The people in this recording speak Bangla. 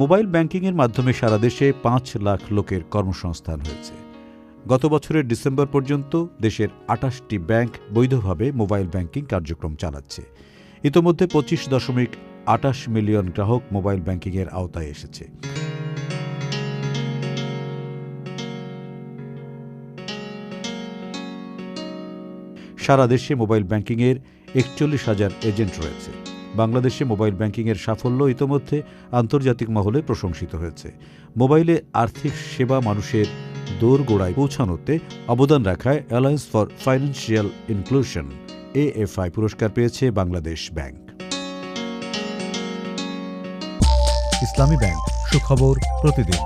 মোবাইল ব্যাংকিংয়ের মাধ্যমে সারা দেশে পাঁচ লাখ লোকের কর্মসংস্থান হয়েছে। গত বছরের ডিসেম্বর পর্যন্ত দেশের আটাশটি ব্যাংক বৈধভাবে মোবাইল ব্যাংকিং কার্যক্রম চালাচ্ছে। ইতোমধ্যে পঁচিশ দশমিক আটাশ মিলিয়ন গ্রাহক মোবাইল ব্যাংকিংয়ের আওতায় এসেছে। সারা দেশে মোবাইল ব্যাংকিংয়ের একচল্লিশ হাজার এজেন্ট রয়েছে। বাংলাদেশে মোবাইল ব্যাংকিংয়ের সাফল্য ইতোমধ্যে আন্তর্জাতিক মহলে প্রশংসিত হয়েছে। মোবাইলে আর্থিক সেবা মানুষের দোরগোড়ায় পৌঁছানোতে অবদান রাখায় alliance for financial inclusion AFI পুরস্কার পেয়েছে বাংলাদেশ ব্যাংক। ইসলামী ব্যাংক, সুখবর প্রতিদিন।